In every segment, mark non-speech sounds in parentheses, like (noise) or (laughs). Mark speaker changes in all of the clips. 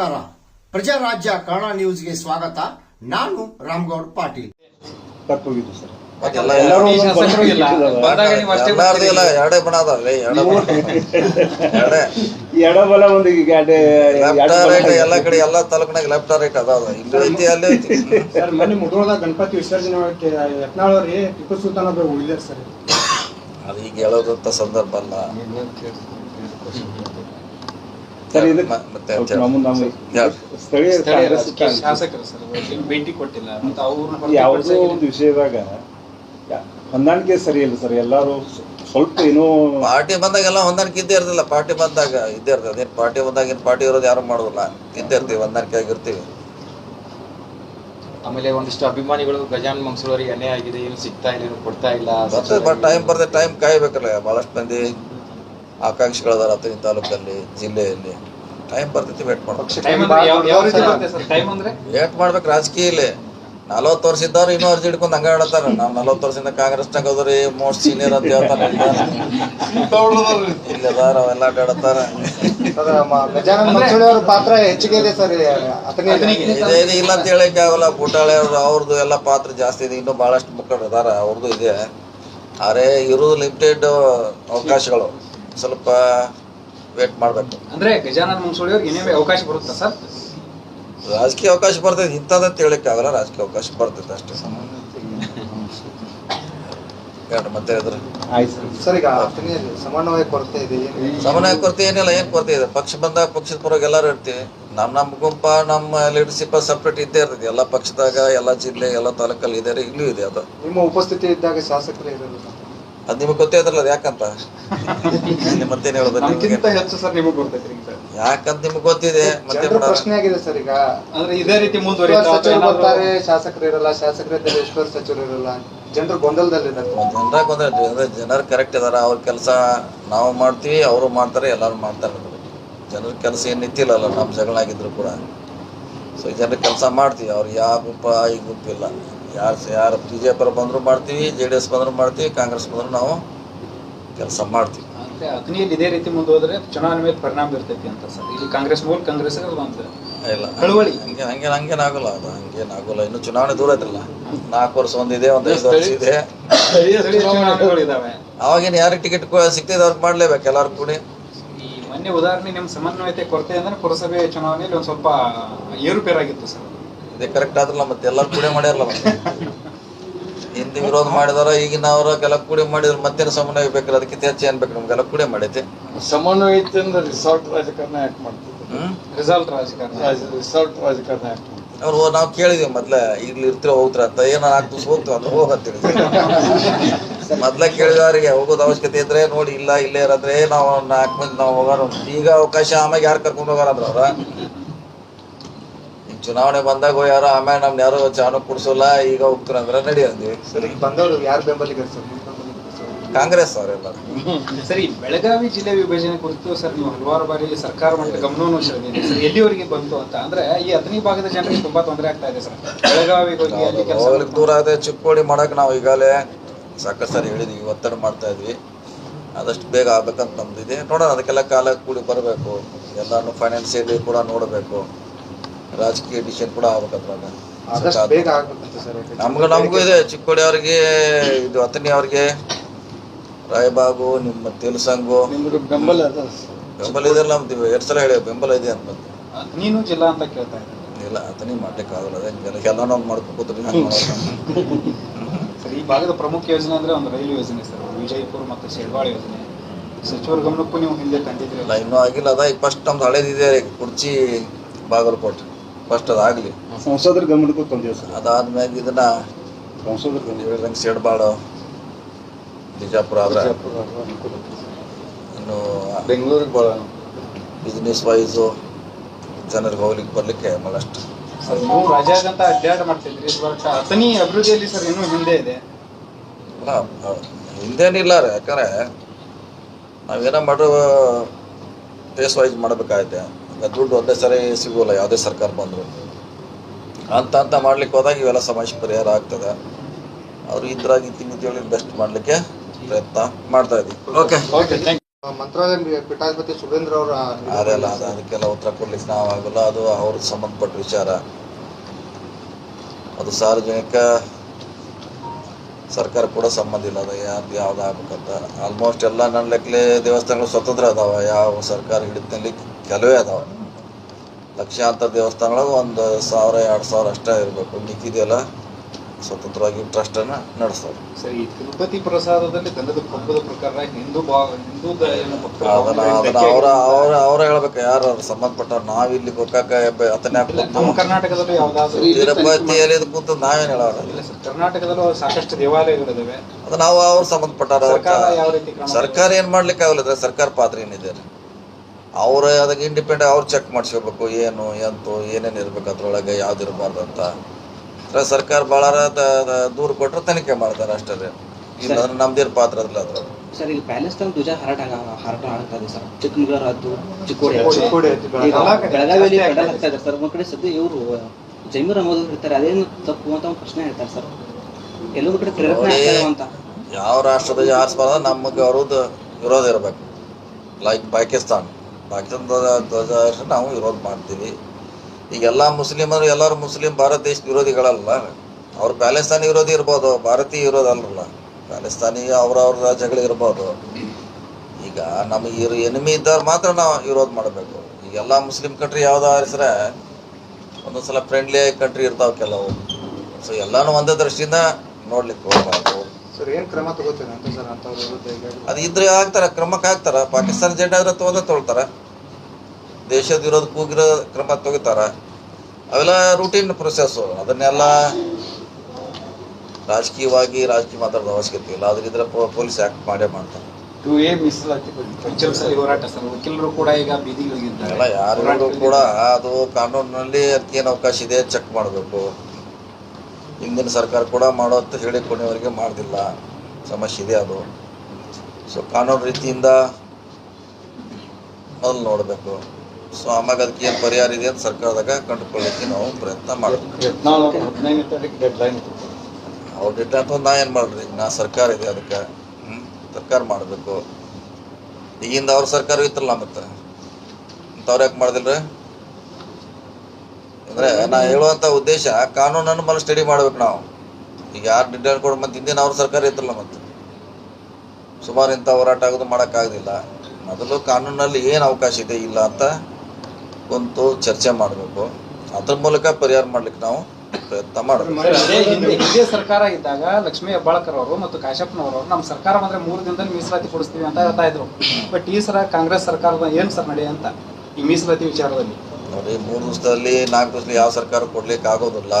Speaker 1: ನಮಸ್ಕಾರ. ಪ್ರಜಾರಾಜ್ಯ ಕನ್ನಡ ನ್ಯೂಸ್ಗೆ ಸ್ವಾಗತ. ನಾನು ರಾಮ್ಗೌಡ್ ಪಾಟೀಲ್.
Speaker 2: ಎರಡೇ ಬಣ ಅದಾವ್ರಿ
Speaker 3: ಎಡಬಲ ಒಂದು ಈಗ
Speaker 2: ಲೆಫ್ಟ್ ರೈಟ್. ಎಲ್ಲ ಕಡೆ ಎಲ್ಲ ತಾಲೂಕಿನಾಗ ಲೆಫ್ಟ್ ರೈಟ್ ಅದಾವ ಇಲ್ಲಿ ಐತಿ ಅಲ್ಲಿ ಐತಿ
Speaker 4: ಸರ್ ಮೊನ್ನೆ ಮುಧೋಳದಾಗ ಗಣಪತಿ ವಿಸರ್ಜನೆ ಮಾಡಕ್ಕೆ ಯತ್ನಾಳವ್ರಿ ಟಿಪ್ಪು ಸುಲ್ತಾನ್ ಒಬ್ಬರು ಉಳಿದಾರೆ ಸರ್.
Speaker 2: ಅದು ಈಗ ಹೇಳೋದಂತ ಸಂದರ್ಭ ಅಲ್ಲ.
Speaker 3: ಸರ್
Speaker 2: ಮತ್ತೆ
Speaker 3: ಸ್ಥಳೀಯ
Speaker 5: ಸ್ಥಳೀಯ ಶಾಸಕರು ಸರ್ ಭೇಟಿ ಕೊಟ್ಟಿಲ್ಲ. ಮತ್ತೆ ಅವರು
Speaker 3: ಯಾವುದೋ ಒಂದು ವಿಷಯದಾಗ ಯಾ- ಹೊಂದಾಣಿಕೆ ಸರಿ ಇಲ್ಲ ಸರ್. ಎಲ್ಲರೂ ಸ್ವಲ್ಪ ಏನೋ
Speaker 2: ಪಾರ್ಟಿ ಬಂದಾಗ ಎಲ್ಲ ಹೊಂದಾಣಿಕೆ ಇದ್ದೇ ಇರ್ತಿಲ್ಲ ಪಾರ್ಟಿ ಬಂದಾಗ ಇದ್ದೇ ಇರ್ತದೆ. ಅದೇನು ಪಾರ್ಟಿ ಬಂದಾಗ ಏನು ಪಾರ್ಟಿ ಇರೋದು ಯಾರು ಮಾಡೋದಿಲ್ಲ. ಇದ್ದೇ ಇರ್ತೀವಿ ಹೊಂದಾಣಿಕೆ ಆಗಿರ್ತೀವಿ.
Speaker 5: ಆಮೇಲೆ ಒಂದಿಷ್ಟು ಅಭಿಮಾನಿಗಳು ಗಜಾನ್ ಅವರಿಗೆ ಅನ್ಯಾಯ ಆಗಿದೆ ಏನು ಸಿಗ್ತಾ ಇಲ್ಲ ಏನು ಕೊಡ್ತಾ ಇಲ್ಲ.
Speaker 2: ಬಟ್ ಟೈಮ್ ಬರ್ತದೆ ಟೈಮ್ ಕಾಯ್ಬೇಕಲ್ಲ. ಬಹಳಷ್ಟು ಮಂದಿ ಆಕಾಂಕ್ಷಿಗಳದಾರ ಹತ್ತಿರ ತಾಲೂಕಲ್ಲಿ ಜಿಲ್ಲೆಯಲ್ಲಿ. ಟೈಮ್ ಬರ್ತೈತಿ ವೇಟ್ ಮಾಡ್ಬೇಕು
Speaker 5: ಟೈಮ್ ಅಂದ್ರೆ ಯಾವ ಯಾವ ರೀತಿ ಬರುತ್ತೆ ಸರ್? ಟೈಮ್ ಅಂದ್ರೆ?
Speaker 2: ವೇಟ್ ಮಾಡ್ಬೇಕು ರಾಜಕೀಯ ಇಲ್ಲಿ. ನಲವತ್ತು ವರ್ಷ ಇದ್ದವ್ರು ಇನ್ನೂ ಅರ್ಜಿ ಹಿಡ್ಕೊಂಡು ಹಂಗ ಹೇಳ್ತಾರ ನಾವು ನಲವತ್ತು ವರ್ಷದಿಂದ ಕಾಂಗ್ರೆಸ್ ಹೋದ್ರಿ ಮೋಸ್ಟ್ ಸೀನಿಯರ್ ಅಂತ ಹೇಳ್ತಾರೆ. ಇಲ್ಲಿ ಅದಾರ ಅವೆಲ್ಲ ಅಡ್ಡಾಡತ್ತಾರ
Speaker 4: ಪಾತ್ರ ಹೆಚ್ಚಿಗೆ ಇದೆ ಸರ್
Speaker 5: ಇದೇನು
Speaker 2: ಇದೇ. ಇಲ್ಲ ಅಂತ ಹೇಳಕ್ಕೆ ಆಗಲ್ಲ. ಬುಟಾಳೆ ಅವ್ರು ಅವ್ರದ್ದು ಎಲ್ಲ ಪಾತ್ರ ಜಾಸ್ತಿ ಇದೆ. ಇನ್ನೂ ಭಾಳಷ್ಟು ಮುಖಂಡರು ಅದಾರ ಅವ್ರದ್ದು ಇದೆ. ಅರೆ ಇರೋದು ಲಿಮಿಟೆಡ್ ಅವಕಾಶಗಳು. ಸ್ವಲ್ಪ ವೇಟ್ ಮಾಡ್ಬೇಕು.
Speaker 5: ಅಂದ್ರೆ ಗಜಾನನ ಮಂಗ್ಸೂಳಿ ಅವ್ರಿಗೆ ಏನೇ ಅವಕಾಶ ಬರುತ್ತಾ ಸರ್?
Speaker 2: ರಾಜಕೀಯ ಅವಕಾಶ ಬರ್ತೈತೆ ಇಂಥದ್ದಂತ ಹೇಳಕ್ಕೆ ಆಗಲ್ಲ ರಾಜಕೀಯ ಅವಕಾಶ ಬರ್ತೈತೆ ಅಷ್ಟೇ. ಹೇಳ್ರಿ ಮತ್ತೆ ಹೇಳಿದ್ರೆ?
Speaker 3: ಸರ್.
Speaker 4: ಈಗ ಸಮನ್ವಯ ಕೊರತೆ ಇದೆ
Speaker 2: ಸಮನ್ವಯ ಕೊರತೆ ಏನಿಲ್ಲ ಏನ್ ಕೊರತೆ ಇದೆ? ಪಕ್ಷ ಬಂದಾಗ ಪಕ್ಷದ ಪರವಾಗಿ ಎಲ್ಲರೂ ಇರ್ತೀವಿ. ನಮ್ ನಮ್ ಗುಂಪ ನಮ್ಮ ಲೀಡರ್ಶಿಪ್ ಸಪ್ರೇಟ್ ಇದ್ದೇ ಇರ್ತೈತಿ ಎಲ್ಲ ಪಕ್ಷದಾಗ ಎಲ್ಲ ಜಿಲ್ಲೆ ಎಲ್ಲ ತಾಲೂಕಲ್ಲಿ ಇದೆ ಇಲ್ಲೂ ಇದೆ ಅದು.
Speaker 4: ನಿಮ್ಮ ಉಪಸ್ಥಿತಿ ಇದ್ದಾಗ ಶಾಸಕರೇ ಇರಲ್ಲ.
Speaker 2: ಅದ್ ನಿಮಗೆ ಗೊತ್ತೇ ಇದ್ರಲ್ಲ ಅದು ಯಾಕಂತ? ಮತ್ತೇನ್ ಹೇಳೋದು? ನಿಮ್ಗೆ
Speaker 5: ಹೆಚ್ಚು ಸರ್ ನಿಮಗೆ ಗೊತ್ತೈತ್ರಿ ಸರ್
Speaker 2: ಯಾಕಂತ ನಿಮಗೆ ಗೊತ್ತಿದೆ? ಮತ್ತೆ
Speaker 4: ಜನರ ಪ್ರಶ್ನೆ ಆಗಿದೆ ಸರ್ ಈಗ.
Speaker 5: ಅಂದ್ರೆ ಇದೇ ರೀತಿ ಮುಂದುವರಿತಾ
Speaker 4: ಸಚಿವರು ಬರ್ತಾರೆ ಶಾಸಕರು ಇರಲ್ಲ ಶಾಸಕರಿದ್ದಲ್ಲಿ ಎಷ್ಟೋ ಸಚಿವರು ಇರಲ್ಲ. ಜನರು ಗೊಂದಲದಲ್ಲಿದ್ದಾರೆ.
Speaker 2: ಜನರಾಗ ಬಂದ್ರೆ ಜನರು ಕರೆಕ್ಟ್ ಇದಾರ ಅವ್ರ ಕೆಲಸ ನಾವು ಮಾಡ್ತೀವಿ ಅವರು ಮಾಡ್ತಾರೆ ಎಲ್ಲರೂ ಮಾಡ್ತಾರೆ. ಜನರ ಕೆಲಸ ಏನು ನಿಂತಿಲ್ಲಲ್ಲ ನಮ್ಮ ಜಗಳ ಆಗಿದ್ರು ಕೂಡ. ಸೊ ಜನರ ಕೆಲಸ ಮಾಡ್ತೀವಿ. ಅವ್ರು ಯಾವ ಗುಂಪ ಈ ಗುಂಪಿಲ್ಲ ಯಾರು ಯಾರು ಬಿ ಜೆ ಪಿ ಬಂದರೂ ಮಾಡ್ತೀವಿ ಜೆ ಡಿ ಎಸ್ ಬಂದರೂ ಮಾಡ್ತೀವಿ ಕಾಂಗ್ರೆಸ್ ಬಂದರೂ ನಾವು ಕೆಲಸ ಮಾಡ್ತೀವಿ.
Speaker 5: ಅಂದ್ರೆ ಅಗ್ನಿಯಲ್ಲಿ ಇದೇ ರೀತಿ ಮುಂದುವರೆದ್ರೆ ಚುನಾವಣೆ ಮೇಲೆ ಪರಿಣಾಮ ಬೀರ್ತೈತಿ ಅಂತ ಸರ್. ಇಲ್ಲಿ ಕಾಂಗ್ರೆಸ್ ಮೂಲ ಕಾಂಗ್ರೆಸ್ ಅಂತ
Speaker 2: ಇಲ್ಲ
Speaker 5: ಕಳವಳಿ.
Speaker 2: ಹಂಗೆ ಹಂಗೆ ಹಂಗೇನಾಗಲ್ಲ ಅದು ಹಂಗೇನಾಗಲ್ಲ ಇನ್ನು ಚುನಾವಣೆ ದೂರ ಐತ್ರಲ್ಲ ನಾಲ್ಕು ವರ್ಷ ಒಂದಿದೆ ಒಂದು ಐದು ವರ್ಷ ಇದೆ. ಅವಾಗೇನು ಯಾರಿಗೆ ಟಿಕೆಟ್ ಸಿಗ್ತಿದೆ ಅವ್ರಿಗೆ ಮಾಡ್ಲೇಬೇಕು ಎಲ್ಲರೂ ಕೂಡಿ.
Speaker 5: ಈ ಮೊನ್ನೆ ಉದಾಹರಣೆ ನಿಮ್ಮ ಸಮನ್ವಯತೆ ಕೊರತೆ ಅಂದ್ರೆ ಪುರಸಭೆ ಚುನಾವಣೆಯಲ್ಲಿ ಒಂದು ಸ್ವಲ್ಪ ಏರುಪೇರಾಗಿತ್ತು ಸರ್.
Speaker 2: ಇದೇ ಕರೆಕ್ಟ್ ಆದ್ರಲ್ಲ ಮತ್ತೆ ಎಲ್ಲರೂ ಕೂಡ ಮಾಡ್ಯಾರಲ್ಲ ಮತ್ತೆ. ಹಿಂದಿ ವಿರೋಧ ಮಾಡಿದಾರ ಈಗಿನ ಅವರ ಕೆಲ ಕೂಡಿ ಮಾಡಿದ್ರು ಮತ್ತೇನು ಸಮನ್ವಯ ಬೇಕ್ರಿ? ಅದಕ್ಕಿಂತ ಹೆಚ್ಚು ಏನ್ ಬೇಕು ನಮ್ಗೆಲ್ಲ ಕೂಡಿ ಮಾಡೈತಿ.
Speaker 6: ಸಮನ್ವಯ ರಿಸಾರ್ಟ್ ರಾಜಕಾರಣ ಮಾಡ್ತಿದ್ರು ರಿಸಾರ್ಟ್ ರಾಜಕಾರಣ.
Speaker 2: ಅವ್ರು ನಾವು ಕೇಳಿದ್ವಿ ಮೊದ್ಲ ಇಲ್ಲಿ ಇರ್ತೀರ ಹೋಗ್ತಾರ ಅಂತ. ಏನೋ ನಾಲ್ಕು ದಿವಸ ಹೋಗ್ತೀವಿ ಅಂತ ಹೋಗಂತೇಳಿ (laughs) ಮೊದ್ಲ ಕೇಳಿದವರಿಗೆ ಹೋಗೋದು ಅವಶ್ಯಕತೆ ಇದ್ರೆ ನೋಡಿ ಇಲ್ಲ ಇಲ್ಲೇ ಇರೋದ್ರೆ ನಾವು ನಾಲ್ಕು ಮಂದಿ ನಾವು ಹೋಗೋಣ ಈಗ ಅವಕಾಶ ಆಮ್ಯಾಗ ಯಾರು ಕರ್ಕೊಂಡು ಹೋಗಾರ ಅಂದ್ರ ಅವ್ರ? ಚುನಾವಣೆ ಬಂದಾಗ ಹೋಗ್ಯಾರ ಆಮೇಲೆ ನಮ್ನ ಯಾರು ಚಾನು ಕೊಡ್ಸೋಲ್ಲ ಈಗ ಹೋಗ್ತಾರ ಅಂದ್ರೆ ನಡಿ ಅಂದ್ವಿ.
Speaker 4: ಸರ್ ಈಗ ಬಂದವರು ಯಾರು ಬೆಂಬಲಿಗರು ಸರ್?
Speaker 2: ಕಾಂಗ್ರೆಸ್ ಅವರೆಲ್ಲ
Speaker 5: ಸರಿ ಬೆಳಗಾವಿ ಜಿಲ್ಲೆ ವಿಭಜನೆ ಕುರಿತು ಸರ್ ನೀವು ಹಲವಾರು ಬಾರಿ ಸರ್ಕಾರ ಮಟ್ಟ ಗಮನವನ್ನು ಸೆಳೆದಿದ್ದೀರಿ ಸರ್ ಎಲ್ಲಿವರೆಗೆ ಬಂತು ಅಂತ? ಅಂದ್ರೆ ಈ ಹತ್ತನೇ ಭಾಗದ ಜನರಿಗೆ ತುಂಬಾ ತೊಂದರೆ ಆಗ್ತಾ ಇದೆ ಸರ್. ಬೆಳಗಾವಿಗೆ ಹೋಗಿ ಅಲ್ಲಿ ಕೆಲಸ
Speaker 2: ಹೋಗ್ಲಿಕ್ಕೆ ದೂರ ಆದ್ರೆ ಚಿಕ್ಕೋಡಿ ಮಾಡಕ್ ನಾವು ಈಗಾಗಲೇ ಸಾಕಷ್ಟು ಸಾರಿ ಹೇಳಿದ್ವಿ. ಒತ್ತಡ ಮಾಡ್ತಾ ಇದ್ವಿ. ಆದಷ್ಟು ಬೇಗ ಆಗ್ಬೇಕಂತ ನಮ್ದಿದೆ. ನೋಡೋಣ ಅದಕ್ಕೆಲ್ಲ ಕಾಲ ಕೂಡಿ ಬರಬೇಕು. ಎಲ್ಲಾನು ಫೈನಾನ್ಸಿಯಲಿ ಕೂಡ ನೋಡಬೇಕು. ರಾಜಕೀಯ ಡಿಸಿಷನ್ ಕೂಡ ಆಗ್ಬೇಕಂತ
Speaker 4: ನಮ್ಗೆ ಬೇಗ ಆಗ್ಬೇಕಂತ ಸರ್
Speaker 2: ನಮ್ಗೂ ನಮಗೂ ಇದೆ ಚಿಕ್ಕೋಡಿ ಅವ್ರಿಗೆ ಇದು ಅತನಿ ಅವ್ರಿಗೆ. ರಾಯಬಾಗು ನಿಮ್ಮ ತೆಲುಸಂಗು.
Speaker 6: ಬೆಂಬಲ
Speaker 2: ಬೆಂಬಲ ಇದೆ ನಮ್ದು ಎರಡು ಸಲ ಹೇಳಿ ಬೆಂಬಲ ಇದೆ ಅಂತ ಬಂತು
Speaker 5: ನೀನು ಜಿಲ್ಲಾ ಅಂತ ಕೇಳ್ತಾ ಇದ್ದೀನಿ
Speaker 2: ಇಲ್ಲ ಅತನಿ ಮಾಡ್ಲಿಕ್ಕೆ ಆಗಲ್ಲ ಅದೇ ಎಲ್ಲಾನು ಒಂದು ಮಾಡ್ಕೊಂಡು ಕೂತ್ರಿ ಹಂಗೆ
Speaker 5: ಸರ್ ಈ ಭಾಗದ ಪ್ರಮುಖ ಯೋಜನೆ ಅಂದ್ರೆ ಒಂದು ರೈಲು ಯೋಜನೆ ಸರ್ ವಿಜಯಪುರ ಮತ್ತು ಶೆಡ್ವಾಳ ಯೋಜನೆ. ಸಚಿವರ ಗಮನಕ್ಕೂ ನೀವು ಹಿಂದೆ ತಂದಿದ್ರಿ
Speaker 2: ಇಲ್ಲ ಇನ್ನೂ ಆಗಿಲ್ಲ ಅದ ಈಗ ಫಸ್ಟ್ ನಮ್ದು ಹಳೇದಿದೆ ಕುರ್ಚಿ ಬಾಗಲಕೋಟೆ. ಫಸ್ಟ್ ಅದಾಗಲಿ
Speaker 3: ಸಂಸದರ ಗಮನಕ್ಕೂ ತಂದೇವು ಸರ್.
Speaker 2: ಅದಾದ್ಮ್ಯಾಗ ಇದನ್ನ
Speaker 3: ಸಂಸದರ ಗಮನ.
Speaker 2: ಹೇಳಿದಂಗೆ ಸೇಡ್ಬಾಳು ಬಿಜಾಪುರ ಆದ್ರೆ. ಇನ್ನು
Speaker 6: ಬೆಂಗಳೂರಿಗೆ ಭಾಳ
Speaker 2: ಬಿಸ್ನೆಸ್ ವೈಸು ಜನರಿಗೆ ಹೋಗ್ಲಿಕ್ಕೆ ಬರಲಿಕ್ಕೆ ಭಾಳಷ್ಟು
Speaker 5: ಸರ್ ನೀವು ರಾಜ್ಯಾದ್ಯಂತ ಅಡ್ಡಾಡ ಮಾಡ್ತಿದ್ರಿ. ವರ್ಷ ಅಥಣಿ ಅಭಿವೃದ್ಧಿಯಲ್ಲಿ ಸರ್ ಇನ್ನೂ ಹಿಂದೆ ಇದೆ.
Speaker 2: ಹಿಂದೇನಿಲ್ಲ ರೀ. ಯಾಕಂದ್ರೆ ನಾವೇನೋ ಮಾಡೋ ಫೇಸ್ ವೈಸ್ ಮಾಡಬೇಕಾಗತ್ತೆ ದುಡ್ಡು ಒಂದೇ ಸರಿ ಸಿಗೋಲ್ಲ ಯಾವುದೇ ಸರ್ಕಾರ ಬಂದರು. ಅಂತ ಅಂತ ಮಾಡ್ಲಿಕ್ಕೆ ಹೋದಾಗ ಇವೆಲ್ಲ ಸಮಸ್ಯೆ ಪರಿಹಾರ ಆಗ್ತದೆ. ಅವರು ಇದ್ರಾಗಿ ಹೇಳಿ ಬೆಸ್ಟ್ ಮಾಡಲಿಕ್ಕೆ ಪ್ರಯತ್ನ ಮಾಡ್ತಾ ಇದ್ದೀವಿ. ಓಕೆ
Speaker 5: ಓಕೆ ಥ್ಯಾಂಕ್
Speaker 4: ಮಂತ್ರಾಲಯ ಪೀಠಾಧಿಪತಿ ಸುರೇಂದ್ರ ಅವರ
Speaker 2: ಅದೆಲ್ಲ ಅದಕ್ಕೆಲ್ಲ ಉತ್ತರ ಕೊಡ್ಲಿಕ್ಕೆ ನಾವು ಆಗಲ್ಲ ಅದು ಅವ್ರಿಗೆ ಸಂಬಂಧಪಟ್ಟ ವಿಚಾರ. ಅದು ಸಾರ್ವಜನಿಕ ಸರ್ಕಾರ ಕೂಡ ಸಂಬಂಧ ಇಲ್ಲ ಅದು ಯಾವ್ದು ಯಾವ್ದು ಆಗ್ಬೇಕಂತ. ಆಲ್ಮೋಸ್ಟ್ ಎಲ್ಲ ನನ್ನ ಲೆಕ್ಕಲೆ ದೇವಸ್ಥಾನಗಳು ಸ್ವತಂತ್ರ ಅದಾವ ಯಾವ ಸರ್ಕಾರ ಹಿಡಿತಲ್ಲಿ ಕೆಲವೇ ಅದಾವ. ಲಕ್ಷಾಂತರ ದೇವಸ್ಥಾನಗಳು ಒಂದು ಸಾವಿರ ಎರಡು ಸಾವಿರ ಅಷ್ಟೇ ಇರಬೇಕು. ಮಿಕ್ಕಿದೆಲ್ಲ ಸ್ವತಂತ್ರವಾಗಿ ಟ್ರಸ್ಟನ್ನು ನಡೆಸೋದು.
Speaker 5: ಸರ್ ಈ ತಿರುಪತಿ ಪ್ರಸಾದದಲ್ಲಿ ಗಂಧದ ಪಕ್ಕದ ಪ್ರಕಾರ ಹಿಂದೂ ಭಾ ಹಿಂದೂ
Speaker 2: ಅದನ್ನ ಅದನ್ನ ಅವರ. ಅವ್ರ ಅವ್ರ ಹೇಳ್ಬೇಕು. ಯಾರು ಅವ್ರು ಸಂಬಂಧಪಟ್ಟವ್ರು? ನಾವಿಲ್ಲಿ ಗೋಕಾಕ ಅತನೇ
Speaker 5: ಕರ್ನಾಟಕದಲ್ಲಿ ನಮ್ಮ ಕರ್ನಾಟಕದಲ್ಲೂ ಯಾವ್ದಾದ್ರು
Speaker 2: ತಿರುಪತಿಯಲ್ಲಿ ಇದು ಕೂತು ನಾವೇನು ಹೇಳೋಣ
Speaker 5: ಇಲ್ಲ ಸರ್ ಕರ್ನಾಟಕದಲ್ಲೂ ಸಾಕಷ್ಟು ದೇವಾಲಯಗಳಿದಾವೆ.
Speaker 2: ಅದು ನಾವು ಅವ್ರು ಸಂಬಂಧಪಟ್ಟಾರ
Speaker 5: ಸರ್ಕಾರ ಯಾವ ರೀತಿ
Speaker 2: ಸರ್ಕಾರ ಏನ್ ಮಾಡ್ಲಿಕ್ಕೆ ಆಗಲ್ಲ ಸರ್ಕಾರ ಪಾತ್ರ ಏನಿದೆ? ರೀ ಅವ್ರ ಅದಕ್ಕೆ ಇಂಡಿಪೆಂಡ್ ಅವ್ರು ಚೆಕ್ ಮಾಡಿಸ್ಕೋಬೇಕು ಏನು ಎಂತು ಏನೇನು ಇರ್ಬೇಕು ಅದ್ರೊಳಗೆ ಯಾವ್ದು ಇರಬಾರ್ದು ಅಂತ. ಅದ್ರ ಸರ್ಕಾರ ಭಾಳ ದೂರ ಕೊಟ್ಟರು ತನಿಖೆ ಮಾಡ್ತಾರೆ ಅಷ್ಟೇ ಇಲ್ಲ ಅಂದ್ರೆ ನಮ್ದೇನು ಪಾತ್ರ ಅದಿಲ್ಲ ಅದ್ರ
Speaker 7: ಸರ್ ಈಗ ಪ್ಯಾಲೇಸ್ ತಂದು ಧ್ವಜ ಹಾರಾಟ ಹಾರಾಟ ಆಗ್ತಾ ಇದೆ ಸರ್. ಚಿಕ್ಕಮಗಳೂರು ಆಯ್ತು ಚಿಕ್ಕೋಡಿ. ಬೆಳಗಾವಿಯಲ್ಲಿ ಆಗ್ತಾ ಇದೆ. ಸರ್. ಒಂದ್ ಕಡೆ ಸದ್ಯ ಇವರು ಜೈಮೂರ್ ಅಹಮದ್ ಇರ್ತಾರೆ ಅದೇನು ತಪ್ಪು ಅಂತ ಒಂದು ಪ್ರಶ್ನೆ ಹೇಳ್ತಾರೆ ಸರ್. ಎಲ್ಲೊಂದು ಕಡೆ ಪ್ರೇರಣೆ ಅಂತ.
Speaker 2: ಯಾವ ರಾಷ್ಟ್ರದ ಯಾರು ನಮ್ಮ ಅವ್ರದ್ದು ವಿರೋಧ ಇರಬೇಕು. ಲೈಕ್ ಪಾಕಿಸ್ತಾನ್ ಪಾಕಿಸ್ತಾನದ ಧ್ವಜ ಹಾರಿಸಿ ನಾವು ವಿರೋಧ ಮಾಡ್ತೀವಿ. ಈಗ ಎಲ್ಲ ಮುಸ್ಲಿಮರು ಎಲ್ಲರೂ ಮುಸ್ಲಿಂ ಭಾರತ ದೇಶದ ವಿರೋಧಿಗಳಲ್ಲ. ಅವ್ರು ಪ್ಯಾಲೆಸ್ತಾನಿ ವಿರೋಧಿ ಇರ್ಬೋದು, ಭಾರತೀಯ ವಿರೋಧ ಅಲ್ಲಲ್ಲ ಪ್ಯಾಲೆಸ್ತಾನಿ ಅವ್ರವ್ರ ರಾಜ್ಯಗಳು ಇರ್ಬೋದು. ಈಗ ನಮಗೆ ಇರು ಎನಿಮಿ ಇದ್ದವ್ರು ಮಾತ್ರ ನಾವು ವಿರೋಧ ಮಾಡಬೇಕು. ಈಗ ಎಲ್ಲ ಮುಸ್ಲಿಂ ಕಂಟ್ರಿ ಯಾವ್ದು ಆರಿಸ್ರೆ ಒಂದೊಂದ್ಸಲ ಫ್ರೆಂಡ್ಲಿ ಕಂಟ್ರಿ ಇರ್ತಾವೆ ಕೆಲವು. ಸೊ ಎಲ್ಲಾನು ಒಂದೇ ದೃಷ್ಟಿಯಿಂದ ನೋಡ್ಲಿಕ್ಕೆ ಹೋಗ್ಬಾರ್ದು.
Speaker 4: ಸರ್ ಏನ್ ಕ್ರಮ ತಗೋತೀರ ಅಂತ ಸರ್ ಅಂತವ್ರ ವಿರುದ್ಧ ಈಗ?
Speaker 2: ಅದು ಇದ್ರೆ ಆಗ್ತಾರ ಕ್ರಮಕ್ಕೆ ಆಗ್ತಾರ. ಪಾಕಿಸ್ತಾನ ಜೆಂಡ ಆದ್ರೆ ತೊಗೊಂಡ ತೊಗೊಳ್ತಾರ. ದೇಶದ ವಿರೋಧ ಕೂಗಿರೋ ಕ್ರಮ ತಗೋತಾರ. ಅವೆಲ್ಲ ರೂಟೀನ್ ಪ್ರೊಸೆಸ್ಸು ಅದನ್ನೆಲ್ಲ ರಾಜಕೀಯವಾಗಿ ರಾಜಕೀಯ ಮಾತಾಡೋದು ಅವಶ್ಯಕತೆ ಇಲ್ಲ. ಅದ್ರಿದ್ರೆ ಪೊಲೀಸ್ ಆಕ್ಟ್ ಮಾಡೇ ಮಾಡ್ತಾರೆ.
Speaker 6: ಟು ಎ ಮೀಸಲಾತಿ ಬಗ್ಗೆ
Speaker 5: ಪಂಚಮಸಾಲಿ ಹೋರಾಟ ಸರ್. ವಕೀಲರು ಕೂಡ ಈಗ ಬೀದಿಗಳಿಗಿದ್ದಾರೆ
Speaker 2: ಎಲ್ಲ ಯಾರು ಕೂಡ ಅದು ಕಾನೂನಿನಲ್ಲಿ ಅದಕ್ಕೇನು ಅವಕಾಶ ಇದೆ ಚೆಕ್ ಮಾಡಬೇಕು. ಹಿಂದಿನ ಸರ್ಕಾರ ಕೂಡ ಮಾಡೋ ಅಂತ ಹೇಳಿ ಕೊನೆಯವರೆಗೆ ಮಾಡ್ದಿಲ್ಲ. ಸಮಸ್ಯೆ ಇದೆ ಅದು. ಸೊ ಕಾನೂನು ರೀತಿಯಿಂದ ಮೊದಲು ನೋಡಬೇಕು. ಸೊ ಆಮ್ಯಾಗ ಅದಕ್ಕೆ ಏನು ಪರಿಹಾರ ಇದೆ ಅಂತ ಸರ್ಕಾರದಾಗ ಕಂಡುಕೊಳ್ಳಿಕ್ಕೆ ನಾವು ಪ್ರಯತ್ನ ಮಾಡಬೇಕು.
Speaker 6: ಅವ್ರ ಡೆಡ್
Speaker 2: ಅಂತ ನಾ ಏನು ಮಾಡ್ರಿ ನಾ ಸರ್ಕಾರ ಇದೆ ಅದಕ್ಕೆ. ಹ್ಞೂ ಸರ್ಕಾರ ಮಾಡಬೇಕು. ಈಗಿಂದ ಅವ್ರ ಸರ್ಕಾರ ಇತ್ತಲ್ಲ ಮತ್ತೆ? ಇಂಥವ್ರು ಯಾಕೆ ಮಾಡ್ದಿಲ್ರಿ? ಅಂದ್ರೆ ನಾ ಹೇಳುವಂತ ಉದ್ದೇಶ ಕಾನೂನನ್ನು ಮೊದಲು ಸ್ಟಡಿ ಮಾಡ್ಬೇಕು ನಾವು. ಈಗ ಯಾರು ಡಿಟೇಲ್ ಕೊಡು ಮತ್ತೆ ಹಿಂದಿನ ಅವ್ರ ಸರ್ಕಾರ ಇತ್ತಲ್ಲ ಮತ್ತೆ. ಸುಮಾರು ಇಂಥ ಹೋರಾಟ ಆಗೋದು ಮಾಡೋಕ್ಕಾಗೋದಿಲ್ಲ. ಮೊದಲು ಕಾನೂನಲ್ಲಿ ಏನು ಅವಕಾಶ ಇದೆ ಇಲ್ಲ ಅಂತ ಕುಂತು ಚರ್ಚೆ ಮಾಡಬೇಕು. ಅದ್ರ ಮೂಲಕ ಪರಿಹಾರ ಮಾಡ್ಲಿಕ್ಕೆ ನಾವು ಪ್ರಯತ್ನ ಮಾಡಬೇಕು.
Speaker 5: ಸರ್ಕಾರ ಇದ್ದಾಗ ಲಕ್ಷ್ಮೀ ಹೆಬ್ಬಾಳ್ಕರ್ ಅವರು ಮತ್ತು ಕಾಶಪ್ಪನವರು ನಮ್ಮ ಸರ್ಕಾರ ಬಂದ್ರೆ ಮೂರು ದಿನದಲ್ಲಿ ಮೀಸಲಾತಿ ಕೊಡಿಸ್ತೀವಿ ಅಂತ ಹೇಳ್ತಾ ಇದ್ರು. ಬಟ್ ಈ ಸಲ ಕಾಂಗ್ರೆಸ್ ಸರ್ಕಾರದ ಏನ್ ಸರ್ ನಡೆ ಅಂತ ಈ ಮೀಸಲಾತಿ ವಿಚಾರದಲ್ಲಿ.
Speaker 2: ನೋಡಿ ಮೂರು ದಿವಸದಲ್ಲಿ ನಾಲ್ಕು ದಿವಸದಲ್ಲಿ ಯಾವ ಸರ್ಕಾರ ಕೊಡ್ಲಿಕ್ಕೆ ಆಗೋದಿಲ್ಲ.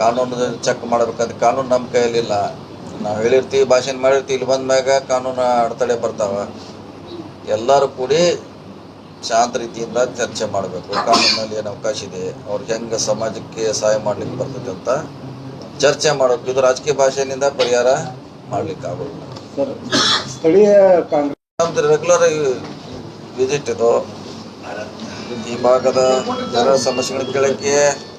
Speaker 2: ಕಾನೂನು ಚೆಕ್ ಮಾಡ್ಬೇಕಂತ ಕಾನೂನು ನಮ್ಮ ಕೈಯಲ್ಲಿಲ್ಲ. ನಾವು ಹೇಳಿರ್ತೀವಿ ಭಾಷಣ ಮಾಡಿರ್ತೀವಿ ಇಲ್ಲಿ ಬಂದ ಮ್ಯಾಗ ಕಾನೂನು ಅಡೆತಡೆ ಬರ್ತಾವ. ಎಲ್ಲರೂ ಕೂಡಿ ಶಾಂತ ರೀತಿಯಿಂದ ಚರ್ಚೆ ಮಾಡಬೇಕು. ಕಾನೂನಲ್ಲಿ ಏನು ಅವಕಾಶ ಇದೆ ಅವ್ರಿಗೆ ಹೆಂಗೆ ಸಮಾಜಕ್ಕೆ ಸಹಾಯ ಮಾಡ್ಲಿಕ್ಕೆ ಬರ್ತೈತೆ ಅಂತ ಚರ್ಚೆ ಮಾಡಬೇಕು. ಇದು ರಾಜಕೀಯ ಭಾಷೆಯಿಂದ ಪರಿಹಾರ ಮಾಡ್ಲಿಕ್ಕೆ ಆಗೋದಿಲ್ಲ.
Speaker 3: ಸ್ಥಳೀಯ
Speaker 2: ರೆಗ್ಯುಲರ್ ವಿಸಿಟ್ ಇದು. ಈ ಭಾಗದ ಜನರ ಸಮಸ್ಯೆಗಳನ್ನು ಕೇಳಕ್ಕೆ